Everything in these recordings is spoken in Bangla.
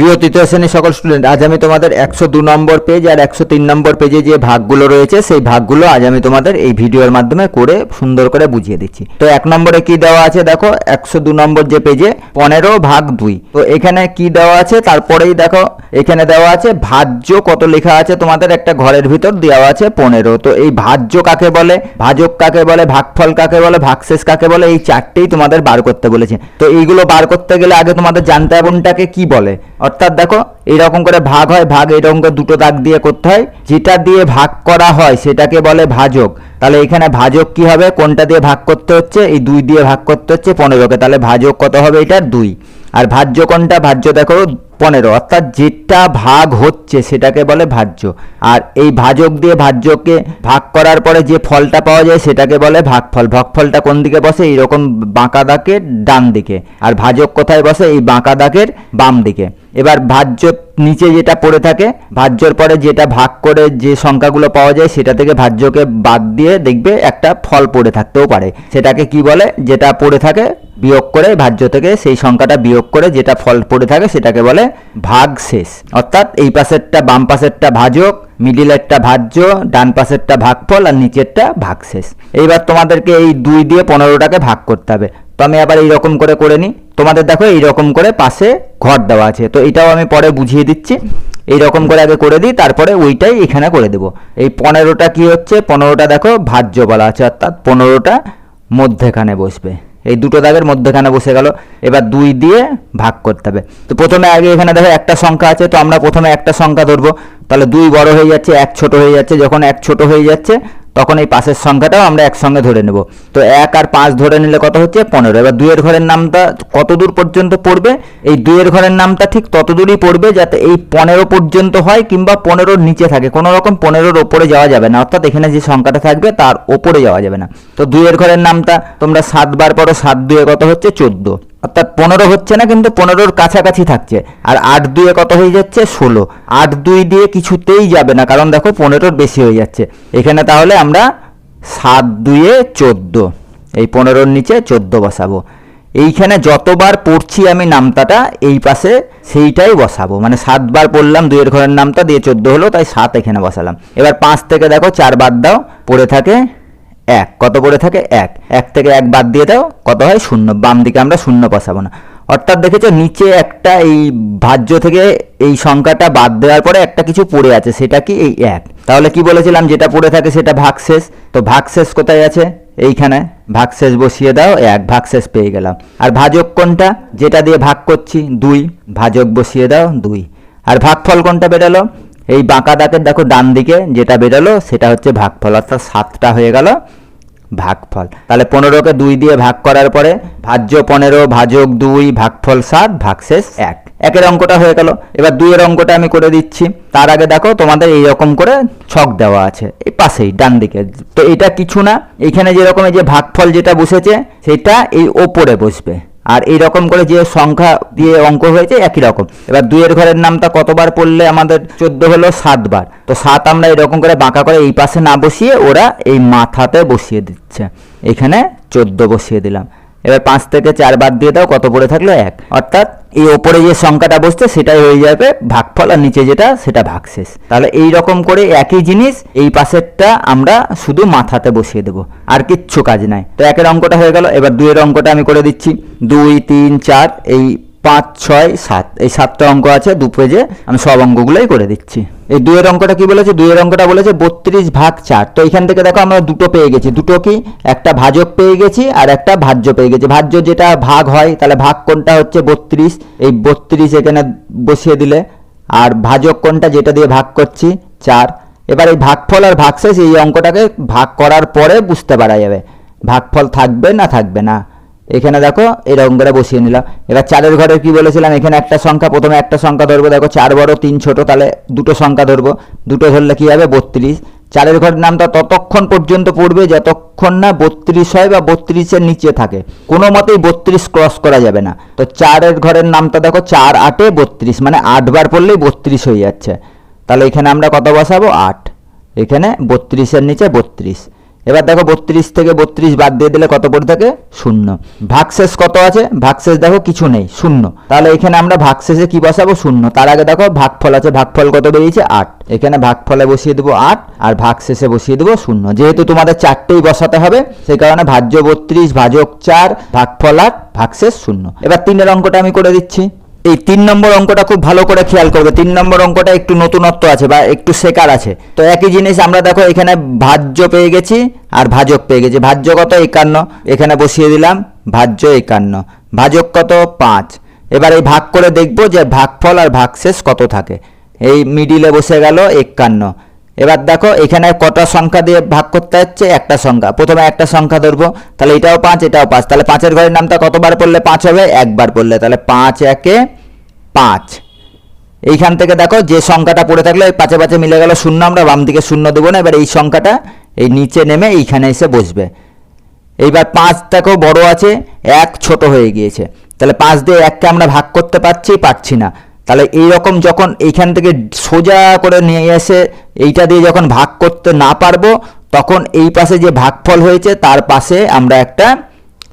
প্রিয় তৃতীয় শ্রেণির সকল স্টুডেন্ট আজ আমি তোমাদের একশো দু নম্বর পেজ আর একশো তিন নম্বর পেজে যে ভাগগুলো রয়েছে, সেই ভাগগুলো আজ আমি তোমাদের এই ভিডিওর মাধ্যমে করে সুন্দর করে বুঝিয়ে দিচ্ছি। তো এক নম্বরে কি দেওয়া আছে দেখো, একশো দু নম্বর যে পেজে পনেরো ভাগ দুই। তো এখানে কি দেওয়া আছে? তারপরেই দেখো, এখানে দেওয়া আছে ভাজ্য কত লেখা আছে তোমাদের? একটা ঘরের ভিতর দেওয়া আছে পনেরো। তো এই ভাজ্য কাকে বলে? ভাজক কাকে বলে? ভাগফল কাকে বলে? ভাগশেষ কাকে বলে? এই চারটেই তোমাদের বার করতে বলেছে। তো এইগুলো বার করতে গেলে আগে তোমাদের জানতে হবে কি বলে? অর্থাৎ দেখো, এইরকম করে ভাগ হয়, ভাগ এইরকম করে দুটো দাগ দিয়ে করতে হয়। যেটা দিয়ে ভাগ করা হয়, সেটাকে বলে ভাজক। তাহলে এখানে ভাজক কি হবে? কোনটা দিয়ে ভাগ করতে হচ্ছে? এই দুই দিয়ে ভাগ করতে হচ্ছে পনেরোকে। তাহলে ভাজক কত হবে? এটা দুই। আর ভাজ্য কোনটা? ভাজ্য দেখো, পনেরো। অর্থাৎ যেটা ভাগ হচ্ছে, সেটাকে বলে ভাজ্য। আর এই ভাজক দিয়ে ভাজ্যকে ভাগ করার পরে যে ফলটা পাওয়া যায়, সেটাকে বলে ভাগফল। ভাগফলটা কোন দিকে বসে? এইরকম বাঁকা দাগের ডান দিকে। আর ভাজক কোথায় বসে? এই বাঁকা দাগের বাম দিকে। এবার ভাজ্য নিচে যেটা পড়ে থাকে, ভাজ্যর পরে যেটা ভাগ করে যে সংখ্যাগুলো পাওয়া যায়, সেটা থেকে ভাজ্যকে বাদ দিয়ে দেখবে একটা ফল পড়ে থাকতেও পারে। সেটাকে কি বলে? যেটা পড়ে থাকে, বিয়োগ করে ভাজ্য থেকে সেই সংখ্যাটা বিয়োগ করে যেটা ফল পড়ে থাকে, সেটাকে বলে ভাগ শেষ। অর্থাৎ এই পাশেরটা, বাম পাশেরটা ভাজক, মিডিলেরটা ভাজ্য, ডান পাশেরটা ভাগফল, আর নিচেরটা ভাগশেষ এইবার তোমাদেরকে এই দুই দিয়ে পনেরোটাকে ভাগ করতে হবে। তো আমি আবার এইরকম করে করে নিই। তোমাদের দেখো এইরকম করে পাশে ঘর দেওয়া আছে। তো এটাও আমি পরে বুঝিয়ে দিচ্ছি। এইরকম করে আগে করে দিই, তারপরে ওইটাই এখানে করে দেবো। এই পনেরোটা কি হচ্ছে? পনেরোটা দেখো ভাজ্য বলা আছে, অর্থাৎ পনেরোটা মধ্যেখানে বসবে। এই দুটো দাগের মধ্যেখানে বসে গেল। এবার দুই দিয়ে ভাগ করতে হবে। তো প্রথমে আগে এখানে দেখো একটা সংখ্যা আছে, তো আমরা প্রথমে একটা সংখ্যা ধরবো। তাহলে দুই বড় হয়ে যাচ্ছে, এক ছোট হয়ে যাচ্ছে। যখন এক ছোট হয়ে যাচ্ছে তখন এই পাশের সংখ্যাটাও আমরা একসঙ্গে ধরে নেব। তো এক আর পাঁচ ধরে নিলে কত হচ্ছে? পনেরো। এবার দুইয়ের ঘরের নামটা কত দূর পর্যন্ত পড়বে? এই দুইয়ের ঘরের নামটা ঠিক তত দূরই পড়বে যাতে এই পনেরো পর্যন্ত হয় কিংবা পনেরোর নিচে থাকে। কোনো রকম পনেরোর ওপরে যাওয়া যাবে না। অর্থাৎ এখানে যে সংখ্যাটা থাকবে তার ওপরে যাওয়া যাবে না। তো দুইয়ের ঘরের নামটা তোমরা সাতবার পরও সাত দুয়ে কত হচ্ছে? চোদ্দ। অর্থাৎ পনেরো হচ্ছে না, কিন্তু পনেরোর কাছাকাছি থাকছে। আর আট দুয়ে কত হয়ে যাচ্ছে? ষোলো। আট দুই দিয়ে কিছুতেই যাবে না, কারণ দেখো পনেরোর বেশি হয়ে যাচ্ছে। এখানে তাহলে আমরা সাত দুয়ে চোদ্দ। এই পনেরোর নিচে চোদ্দ বসাবো। এইখানে যতবার পড়ছি আমি নামতাটা, এই পাশে সেইটাই বসাবো। মানে সাতবার পড়লাম, দুইয়ের ঘরের নামটা দিয়ে চোদ্দ হলো, তাই সাত এখানে বসালাম। এবার পাঁচ থেকে দেখো, চার বাদ দাও, পড়ে থাকে এক। কত পড়ে থাকে? এক। এক থেকে এক বাদ দিয়ে দাও, কত হয়? শূন্য। বাম দিকে আমরা শূন্য বসাবো না। অর্থাৎ দেখেছ, নিচে একটা এই ভাজ্য থেকে এই সংখ্যাটা বাদ দেওয়ার পরে একটা কিছু পড়ে আছে, সেটা কি? এই এক। তাহলে কি বলেছিলাম? যেটা পড়ে থাকে সেটা ভাগশেষ। তো ভাগশেষ কোথায় আছে? এইখানে। ভাগশেষ বসিয়ে দাও, এক। ভাগশেষ পেয়ে গেলাম। আর ভাজক কোনটা? যেটা দিয়ে ভাগ করছি, দুই। ভাজক বসিয়ে দাও, দুই। আর ভাগফল কোনটা বেরোলো? এই বাঁকা দাগের, দেখো, ডান দিকে যেটা বেরোলো, সেটা হচ্ছে ভাগফল। অর্থাৎ সাতটা হয়ে গেল। ভাগফল। তাহলে পনেরোকে দুই দিয়ে ভাগ করার পরে ভাজ্য পনেরো, ভাজক দুই, ভাগফল সাত, ভাগশেষ এক। একের অঙ্কটা হয়ে গেল। এবার দুইয়ের অঙ্কটা আমি করে দিচ্ছি। তার আগে দেখো, তোমাদের এই রকম করে ছক দেওয়া আছে। এই পাশেই, ডান দিকে। তো এটা কিছু না। এখানে যেরকম এই যে ভাগফল যেটা বসেছে, সেটা এই ওপরে বসবে। আর এই রকম করে যে সংখ্যা দিয়ে অঙ্ক হয়েছে, একই রকম। এবার দুইয়ের ঘরের নামটা কতবার পড়লে আমাদের চোদ্দ হলো সাতবার তো সাত আমরা এরকম করে বাঁকা করে এই পাশে না বসিয়ে ওরা এই মাথাতে বসিয়ে দিচ্ছে। এখানে চোদ্দ বসিয়ে দিলাম। এবার পাঁচ থেকে চার বাদ দিয়ে দাও, কত পড়ে থাকল এক। অর্থাৎ এই ওপরে যে সংখ্যাটা বসছে, সেটাই হয়ে যাবে ভাগফল, আর নিচে যেটা, সেটা ভাগশেষ। তাহলে এই রকম করে একই জিনিস, এই পাশেরটা আমরা শুধু মাথাতে বসিয়ে দেব, আর কিচ্ছু কাজ নাই। তো একের অঙ্কটা হয়ে গেল, এবার দুইয়ের অঙ্কটা আমি করে দিচ্ছি। দুই, তিন, চার, এই পাঁচ, ছয়, সাত। এই সাতটা অঙ্ক আছে, দু পেজে আমি সব অঙ্কগুলোই করে দিচ্ছি। এই দুইয়ের অঙ্কটা কি বলেছে? দুইয়ের অঙ্কটা বলেছে বত্রিশ ভাগ চার। তো এখান থেকে দেখো আমরা দুটো পেয়ে গেছি। দুটো কি? একটা ভাজক পেয়ে গেছি আর একটা ভাজ্য পেয়ে গেছি। ভাজ্য যেটা ভাগ হয়, তাহলে ভাগ কোনটা হচ্ছে বত্রিশ? এই বত্রিশ এখানে বসিয়ে দিলে। আর ভাজক কোনটা? যেটা দিয়ে ভাগ করছি, চার। এবার এই ভাগফল আর ভাগশেষ, এই অঙ্কটাকে ভাগ করার পরে বুঝতে পারা যাবে। ভাগফল থাকবে না থাকবে না। এখানে দেখো, এরকম করে বসিয়ে নিলাম। এবার চারের ঘরে কি বলেছিলাম? এখানে একটা সংখ্যা, প্রথমে একটা সংখ্যা ধরবো। দেখো, চার বড়, তিন ছোট, তাহলে দুটো সংখ্যা ধরবো। দুটো ধরলে কি হবে? বত্রিশ। চারের ঘরের নামটা ততক্ষণ পর্যন্ত পড়বে, যতক্ষণ না বত্রিশ হয় বা বত্রিশের নিচে থাকে। কোনো মতেই বত্রিশ ক্রস করা যাবে না। তো চারের ঘরের নামটা দেখো, চার আটে বত্রিশ মানে আটবার পড়লেই বত্রিশ হয়ে যাচ্ছে। তাহলে এখানে আমরা কত বসাবো? আট। এখানে বত্রিশের নিচে বত্রিশ। এবার দেখো বত্রিশ থেকে বত্রিশ বাদ দিয়ে দিলে কত পড়ে থাকে? শূন্য। ভাগশেষ কত আছে? ভাগশেষ দেখো কিছু নেই, শূন্য। তাহলে এখানে আমরা ভাগশেষে কি বসাবো? শূন্য। তার আগে দেখো ভাগফল আছে, ভাগফল কত বেরিয়েছে? আট। এখানে ভাগফলে বসিয়ে দেবো আট আর ভাগশেষে বসিয়ে দেবো শূন্য। যেহেতু তোমাদের চারটেই বসাতে হবে, সেই কারণে ভাজ্য বত্রিশ, ভাজক চার, ভাগফল আট, ভাগশেষ শূন্য। এবার তিনের অঙ্কটা আমি করে দিচ্ছি। এই তিন নম্বর অঙ্কটা খুব ভালো করে খেয়াল করবে। তিন নম্বর অঙ্কটা একটু নতুনত্ব আছে বা একটু শেখার আছে। তো একই জিনিস আমরা দেখো, এখানে ভাজ্য পেয়ে গেছি আর ভাজক পেয়ে গেছি। ভাজ্য কত? একান্ন। এখানে বসিয়ে দিলাম, ভাজ্য একান্ন। ভাজক কত? পাঁচ। এবার এই ভাগ করে দেখব যে ভাগফল আর ভাগশেষ কত থাকে। এই মিডিলে বসে গেল একান্ন। এবার দেখো, এখানে কটা সংখ্যা দিয়ে ভাগ করতে হচ্ছে? একটা সংখ্যা। প্রথমে একটা সংখ্যা ধরবো। তাহলে এটাও পাঁচ এটাও পাঁচ। তাহলে পাঁচের ঘরের নামটা কতবার পড়লে পাঁচ হবে? একবার পড়লে। তাহলে পাঁচ, একে পাঁচ। এইখান থেকে দেখো, যে সংখ্যাটা পড়ে থাকলে ওই পাঁচে পাঁচে মিলে গেল শূন্য। আমরা বাম দিকে শূন্য দেবো না। এবার এই সংখ্যাটা এই নিচে নেমে এইখানে এসে বসবে। এইবার পাঁচ দেখো, বড় আছে। এক ছোট হয়ে গিয়েছে। তাহলে পাঁচ দিয়ে এককে আমরা ভাগ করতে পারছি পারছি না। তাহলে এইরকম যখন এইখান থেকে সোজা করে নিয়ে এসে এইটা দিয়ে যখন ভাগ করতে না পারব, তখন এই পাশে যে ভাগফল হয়েছে, তার পাশে আমরা একটা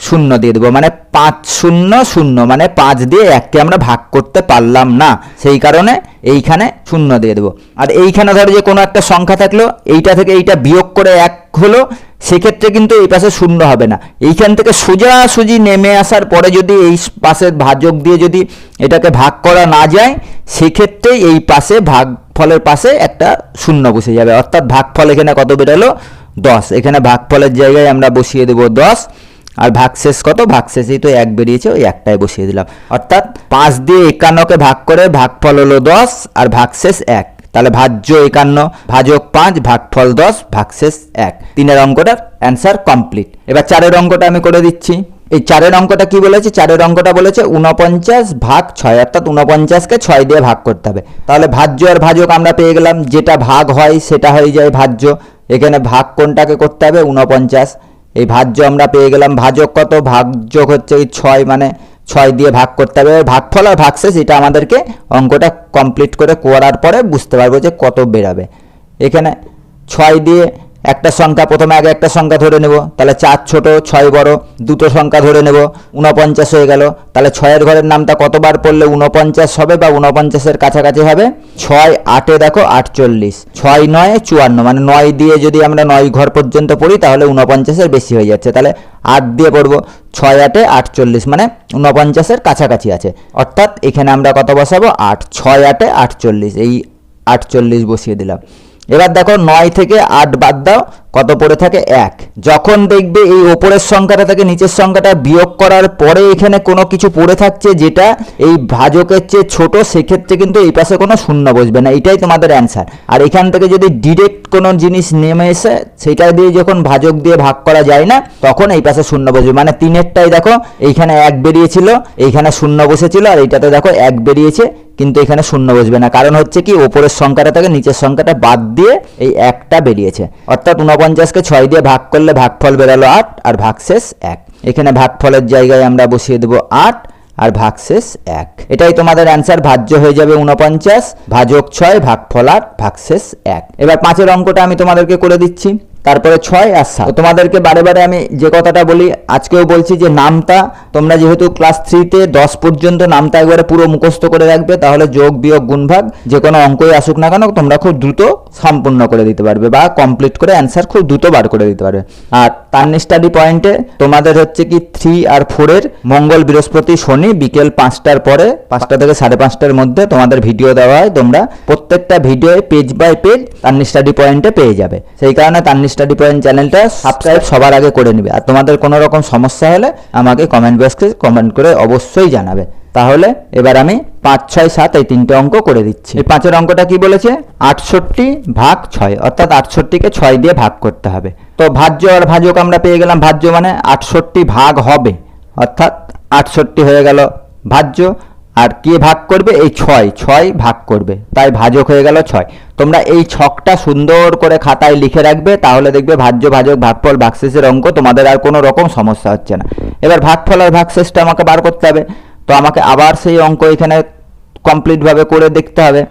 শূন্য দিয়ে দেবো মানে পাঁচ শূন্য শূন্য মানে পাঁচ দিয়ে এককে আমরা ভাগ করতে পারলাম না। সেই কারণে এইখানে শূন্য দিয়ে দেবো। আর এইখানে ধরো যে কোনো একটা সংখ্যা থাকল, এইটা থেকে এইটা বিয়োগ করে এক হলো, সেক্ষেত্রে কিন্তু এই পাশে শূন্য হবে না। এইখান থেকে সোজাসুজি নেমে আসার পরে যদি এই পাশের ভাজক দিয়ে যদি এটাকে ভাগ করা না যায়, সেক্ষেত্রে এই পাশে ভাগ ফলের পাশে একটা শূন্য বসে যাবে। অর্থাৎ ভাগফল এখানে কত বেরোলো? দশ। এখানে ভাগফলের জায়গায় আমরা বসিয়ে দেবো দশ। আর ভাগশেষ কত? ভাগশেষেই তো এক বেরিয়েছে, ওই একটাই বসিয়ে দিলাম। অর্থাৎ পাঁচ দিয়ে একান্নকে ভাগ করে ভাগফল হলো দশ, আর ভাগশেষ এক। তাহলে ভাজ্য একান্ন, ভাজক পাঁচ, ভাগফল দশ, ভাগশেষ এক। তিনের অঙ্কটার অ্যান্সার কমপ্লিট এবার চারের অঙ্কটা আমি করে দিচ্ছি। এই চারের অঙ্কটা কি বলেছে? চারের অঙ্কটা বলেছে উনপঞ্চাশ ভাগ ছয়, অর্থাৎ উনপঞ্চাশকে ছয় দিয়ে ভাগ করতে হবে। তাহলে ভাজ্য আর ভাজক আমরা পেয়ে গেলাম, যেটা ভাগ হয় সেটা হয়ে যায় ভাজ্য। এখানে ভাগ কোনটাকে করতে হবে? উনপঞ্চাশ এই ভাজ্য আমরা পেয়ে গেলাম। ভাজক কত? ভাগযোগ হচ্ছে এই ছয় মানে ছয় দিয়ে ভাগ করতে হবে। ভাগফল আর ভাগশেষ, এটা আমাদেরকে অঙ্কটা কমপ্লিট করে করার পরে বুঝতে পারব যে কত বেরাবে। এখানে ছয় দিয়ে একটা সংখ্যা, প্রথমে আগে একটা সংখ্যা ধরে নেব, তাহলে চার ছোট, ছয় বড়, দুটো সংখ্যা ধরে নেব উনপঞ্চাশ হয়ে গেল, তাহলে ছয়ের ঘরের নামটা কতবার পড়লে উনপঞ্চাশ হবে বা উনপঞ্চাশের কাছাকাছি হবে? ছয় আটে দেখো আটচল্লিশ, ছয় নয় চুয়ান্ন মানে নয় দিয়ে যদি আমরা নয় ঘর পর্যন্ত পড়ি, তাহলে উনপঞ্চাশের বেশি হয়ে যাচ্ছে, তাহলে আট দিয়ে পড়ব, ছয় আটে আটচল্লিশ মানে উনপঞ্চাশের কাছাকাছি আছে, অর্থাৎ এখানে আমরা কত বসাবো? আট, ছয় আটে আটচল্লিশ, এই আটচল্লিশ বসিয়ে দিলাম। এবার দেখো নয় থেকে আট বাদ দাও, কত পড়ে থাকে? এক। যখন দেখবে এই ওপরের সংখ্যাটা থেকে নিচের সংখ্যাটা বিয়োগ করার পরে এখানে কোনো কিছু পড়ে থাকছে যেটা এই ভাজকের চেয়ে ছোট, সেক্ষেত্রে কিন্তু এই পাশে কোনো শূন্য বসবে না। এটাই তোমাদের অ্যান্সার আর এখান থেকে যদি ডিরেক্ট কোনো জিনিস নেমে এসে, সেটা দিয়ে যখন ভাজক দিয়ে ভাগ করা যায় না, তখন এই পাশে শূন্য বসবে। মানে তিনেরটাই দেখো, এইখানে এক বেরিয়েছিল, এইখানে শূন্য বসেছিল, আর এইটাতে দেখো এক বেরিয়েছে। কিন্তু এখানে শূন্য বসবে না। কারণ হচ্ছে কি, ওপরের সংখ্যাটা থেকে নিচের সংখ্যাটা বাদ দিয়ে এই একটা বেরিয়েছে। অর্থাৎ উনপঞ্চাশকে ছয় দিয়ে ভাগ করলে ভাগফল বেরোলো আট আর ভাগশেষ এক। এখানে ভাগফলের জায়গায় আমরা বসিয়ে দেবো আট আর ভাগশেষ এক। এটাই তোমাদের অ্যান্সার ভাজ্য হয়ে যাবে উনপঞ্চাশ ভাজক ছয়, ভাগফল আট, ভাগশেষ এক। এবার পাঁচের অঙ্কটা আমি তোমাদেরকে করে দিচ্ছি। তারপরে ছয় আর সাত তোমাদেরকে বারে বারে আমি যে কথাটা বলি, আজকেও বলছি যে নামটা তোমরা যেহেতু ক্লাস থ্রিতে দশ পর্যন্ত নামটা একবারে পুরো মুখস্থ করে রাখবে, তাহলে যোগ, বিয়োগ, গুণভাগ যে কোনো অঙ্কই আসুক না কেন, তোমরা খুব দ্রুত সম্পূর্ণ করে দিতে পারবে বা কমপ্লিট করে অ্যান্সার খুব দ্রুত বার করে দিতে পারবে। আর তার স্টাডি পয়েন্টে তোমাদের হচ্ছে কি থ্রি আর ফোরের মঙ্গল বৃহস্পতি শনি বিকেল পাঁচটার পরে, পাঁচটা থেকে সাড়ে পাঁচটার মধ্যে তোমাদের ভিডিও দেওয়া হয়, তোমরা প্রত্যেকটা ভিডিও পেজ বাই পেজ তার স্টাডি পয়েন্টে পেয়ে যাবে। সেই কারণে তান্নি স্টাডি পয়েন্ট চ্যানেলটা সাবস্ক্রাইব সবার আগে করে নেবে। আর তোমাদের কোনো রকম সমস্যা হলে আমাকে কমেন্ট বক্সে কমেন্ট করে অবশ্যই জানাবে। তাহলে এবার আমি পাঁচ, ছয়, সাত এই তিনটে অঙ্ক করে দিচ্ছি। এই পাঁচের অঙ্কটা কি বলেছে? আটষট্টি ভাগ ছয়, অর্থাৎ আটষট্টিকে ছয় দিয়ে ভাগ করতে হবে। তো ভাজ্য আর ভাজক আমরা পেয়ে গেলাম, ভাজ্য মানে আটষট্টি ভাগ হবে। অর্থাৎ আটষট্টি হয়ে গেল ভাজ্য আর কে ভাগ করবে? এই ছয়। ছয় ভাগ করবে। তাই ভাজক হয়ে গেল ছয়। তোমরা এই ছকটা সুন্দর করে খাতায় লিখে রাখবে, তাহলে দেখবে ভাজ্য, ভাজক, ভাগফল, ভাগশেষের অঙ্ক তোমাদের আর কোনো রকম সমস্যা হচ্ছে না। এবার ভাগফল আর ভাগশেষটা আমাকে বার করতে হবে। তো আমাকে আবার সেই অঙ্ক এখানে কমপ্লিটভাবে করে দেখতে হবে।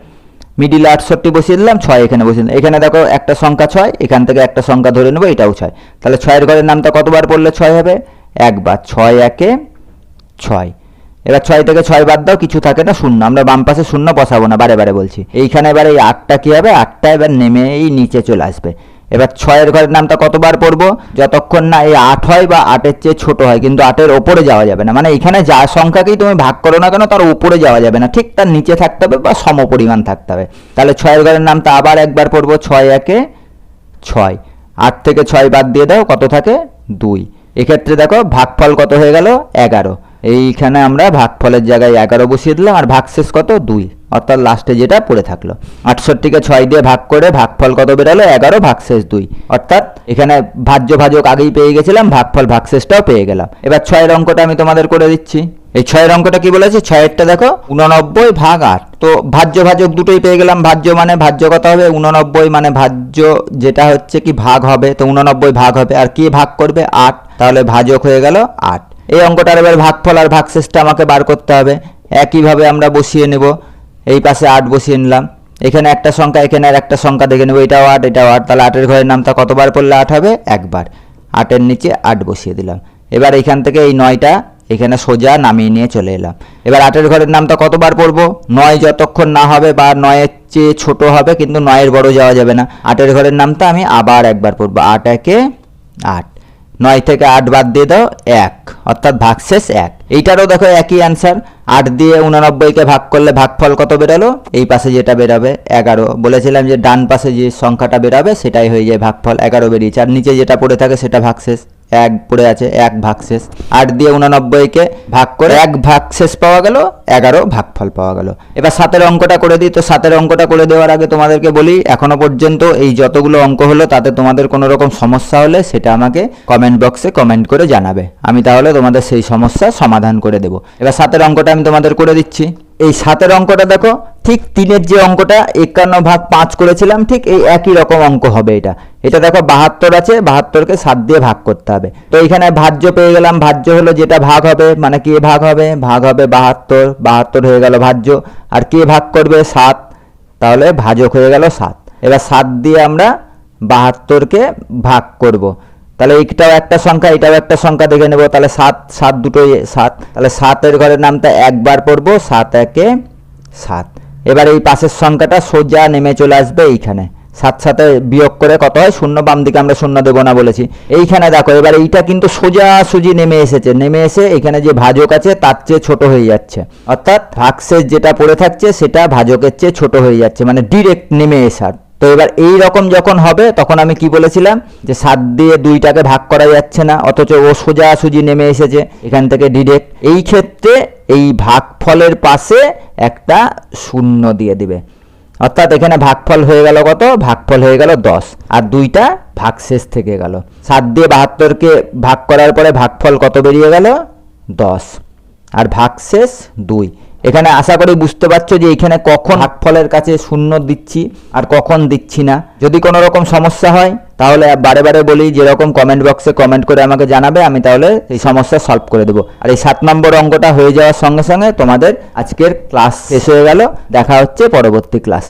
মিডিলে আটষট্টি বসিয়ে দিলাম, ছয় এখানে বসিয়ে দিলাম। এখানে দেখো একটা সংখ্যা ছয়, এখান থেকে একটা সংখ্যা ধরে নেব, এটাও ছয়। তাহলে ছয়ের ঘরের নামটা কতবার পড়লে ছয় হবে? একবার। ছয় একে ছয়। এবার ছয় থেকে ছয় বাদ দাও, কিছু থাকে না, শূন্য। আমরা বাম পাশে শূন্য বসাবো না, বারে বারে বলছি। এইখানে এবার এই আটটা কী হবে? আটটা এবার নেমে এই নিচে চলে আসবে। এবার ছয়ের ঘরের নামটা কতবার পড়ব? যতক্ষণ না এই আট হয় বা আটের চেয়ে ছোট হয়, কিন্তু আটের ওপরে যাওয়া যাবে না। মানে এখানে যা সংখ্যাকেই তুমি ভাগ করো না কেন, তার উপরে যাওয়া যাবে না। ঠিক তার নিচে থাকতে হবে বা সম পরিমাণ থাকতে হবে। তাহলে ছয়ের ঘরের নামটা আবার একবার পড়ব, ছয় একে ছয়। আট থেকে ছয় বাদ দিয়ে দাও, কত থাকে? দুই। এক্ষেত্রে দেখো, ভাগফল কত হয়ে গেল? এগারো। এইখানে আমরা ভাগফলের জায়গায় এগারো বসিয়ে দিলাম, আর ভাগশেষ কত? দুই। অর্থাৎ লাস্টে যেটা পড়ে থাকল। আটষট্টিকে ছয় দিয়ে ভাগ করে ভাগফল কত বেরোলো? এগারো, ভাগশেষ দুই। অর্থাৎ এখানে ভাজ্য ভাজক আগেই পেয়ে গেছিলাম, ভাগফল, ভাগশেষটাও পেয়ে গেলাম। এবার ছয়ের অঙ্কটা আমি তোমাদের করে দিচ্ছি। এই ছয়ের অঙ্কটা কি বলেছে? ছয়েরটা দেখো, উননব্বই ভাগ আট। তো ভাজ্য ভাজক দুটোই পেয়ে গেলাম। ভাজ্য মানে ভাজ্য কত হবে? উননব্বই মানে ভাজ্য যেটা হচ্ছে কি ভাগ হবে। তো উননব্বই ভাগ হবে। আর কি ভাগ করবে? আট। তাহলে ভাজক হয়ে গেল আট। এই অঙ্কটার এবার ভাগফল আর ভাগশেষটা আমাকে বার করতে হবে। একইভাবে আমরা বসিয়ে নেব। এই পাশে আট বসিয়ে নিলাম। এখানে একটা সংখ্যা, এখানে আর একটা সংখ্যা দেখে নেব। এটাও আট এটাও আট। তাহলে আটের ঘরের নামটা কতবার পড়লে আট হবে? একবার। আটের নিচে আট বসিয়ে দিলাম। এবার এখান থেকে এই নয়টা এখানে সোজা নামিয়ে নিয়ে চলে এলাম। এবার আটের ঘরের নামটা কতবার পড়ব? নয় যতক্ষণ না হবে বা নয়ের চেয়ে ছোট হবে, কিন্তু নয়ের বড় যাওয়া যাবে না। আটের ঘরের নামটা আমি আবার একবার পড়ব। আট একে আট। নয় থেকে আট বাদ দিয়ে দাও, এক। অর্থাৎ ভাগশেষ এক। এইটারও দেখো একই অ্যান্সার আট দিয়ে উনানব্বইকে ভাগ করলে ভাগফল কত বেরোলো? এই পাশে যেটা বেরোবে, এগারো। বলেছিলাম যে ডান পাশে যে সংখ্যাটা বেরোবে, সেটাই হয়ে যায় ভাগফল। এগারো বেরিয়েছে। আর নিচে যেটা পড়ে থাকে, সেটা ভাগশেষ। এক পড়ে আছে, এক ভাগশেষ আট দিয়ে উননব্বইকে ভাগ করে এক ভাগশেষ পাওয়া গেল, এগারো ভাগফল পাওয়া গেল। এবার সাতের অঙ্কটা করে দিই। তো সাতের অঙ্কটা করে দেওয়ার আগে তোমাদেরকে বলি, এখনও পর্যন্ত এই যতগুলো অঙ্ক হলো, তাতে তোমাদের কোনো রকম সমস্যা হলে সেটা আমাকে কমেন্ট বক্সে কমেন্ট করে জানাবে। আমি তাহলে তোমাদের সেই সমস্যা সমাধান করে দেবো। এবার সাতের অঙ্কটা আমি তোমাদের করে দিচ্ছি। এই সাতের অঙ্কটা দেখো, ঠিক তিনের যে অঙ্কটা, একান্ন ভাগ পাঁচ করেছিলাম, ঠিক এই একই রকম অঙ্ক হবে এটা। এটা দেখো বাহাত্তর আছে, বাহাত্তরকে সাত দিয়ে ভাগ করতে হবে। তো এখানে ভাজ্য পেয়ে গেলাম, ভাজ্য হলো যেটা ভাগ হবে মানে কে ভাগ হবে? ভাগ হবে বাহাত্তর বাহাত্তর হয়ে গেল ভাজ্য। আর কে ভাগ করবে? সাত। তাহলে ভাজক হয়ে গেল সাত। এবার সাত দিয়ে আমরা বাহাত্তরকে ভাগ করব। তাহলে এইটাও একটা সংখ্যা, এটাও একটা সংখ্যা দেখে নেব। তাহলে সাত সাত দুটোই সাত। তাহলে সাতের ঘরের নামটা একবার পড়ব, সাত একে সাত। এবার এই পাশের সংখ্যাটা সোজা নেমে চলে আসবে এইখানে। সাত সাথে বিয়োগ করে কত হয়? শূন্য, বাম দিকে আমরা শূন্য দেবো না বলেছি। এইখানে দেখো, এবার এইটা কিন্তু সোজাসুজি নেমে এসেছে। নেমে এসে এখানে যে ভাজক আছে, তার চেয়ে ছোট হয়ে যাচ্ছে। অর্থাৎ ভাগশেষ যেটা পড়ে থাকছে, সেটা ভাজকের চেয়ে ছোট হয়ে যাচ্ছে মানে ডিরেক্ট নেমে এসার। তো এবার এই রকম যখন হবে, তখন আমি কি বলেছিলাম? যে সাত দিয়ে দুইটাকে ভাগ করা যাচ্ছে না, অথচ ও সোজা সুজি নেমে এসেছে, এখান থেকে ডিরেক্ট এই ক্ষেত্রে এই ভাগফলের পাশে একটা শূন্য দিয়ে দিবে। অর্থাৎ এখানে ভাগফল হয়ে গেল কত? ভাগফল হয়ে গেল দশ। আর দুইটা ভাগশেষ থেকে গেল। সাত দিয়ে বাহাত্তরকে ভাগ করার পরে ভাগফল কত বেরিয়ে গেল? দশ। আর ভাগশেষ দুই। এখানে আশা করি বুঝতে পারছ যে এখানে কখন ভাগফলের কাছে শূন্য দিচ্ছি আর কখন দিচ্ছি না। যদি কোনো রকম সমস্যা হয়, তাহলে বারে বারে বলি, যেরকম কমেন্ট বক্সে কমেন্ট করে আমাকে জানাবে, আমি তাহলে এই সমস্যা সলভ করে দেবো। আর এই সাত নম্বর অঙ্কটা হয়ে যাওয়ার সঙ্গে সঙ্গে তোমাদের আজকের ক্লাস শেষ হয়ে গেল। দেখা হচ্ছে পরবর্তী ক্লাস